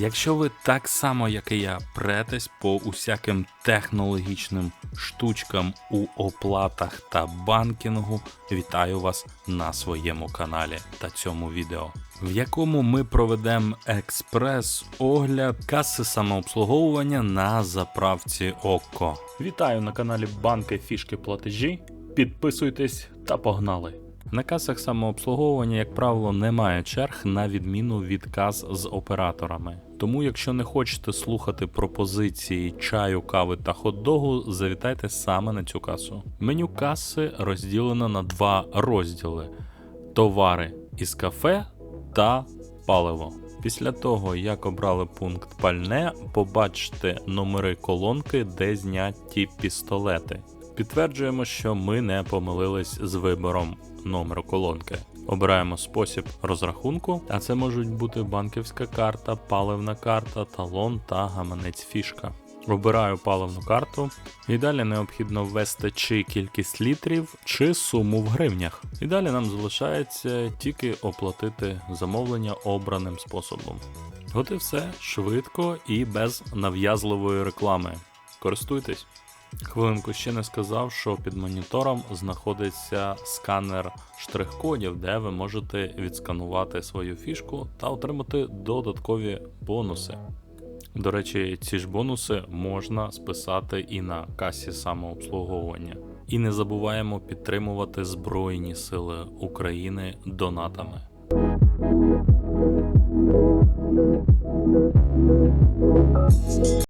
Якщо ви так само, як і я, претесь по усяким технологічним штучкам у оплатах та банкінгу, вітаю вас на своєму каналі та цьому відео, в якому ми проведемо експрес-огляд каси самообслуговування на заправці ОККО. Вітаю на каналі Банки Фішки Платежі. Підписуйтесь та погнали! На касах самообслуговування, як правило, немає черг на відміну від кас з операторами. Тому, якщо не хочете слухати пропозиції чаю, кави та хот-догу, завітайте саме на цю касу. Меню каси розділено на два розділи: товари із кафе та паливо. Після того, як обрали пункт пальне, побачите номери колонки, де зняті пістолети. Підтверджуємо, що ми не помилились з вибором номеру колонки. Обираємо спосіб розрахунку, а це можуть бути банківська карта, паливна карта, талон та гаманець фішка. Обираю паливну карту, і далі необхідно ввести чи кількість літрів, чи суму в гривнях. І далі нам залишається тільки оплатити замовлення обраним способом. От і все швидко і без нав'язливої реклами. Користуйтесь! Хвилинку ще не сказав, що під монітором знаходиться сканер штрих-кодів, де ви можете відсканувати свою фішку та отримати додаткові бонуси. До речі, ці ж бонуси можна списати і на касі самообслуговування. І не забуваємо підтримувати Збройні Сили України донатами.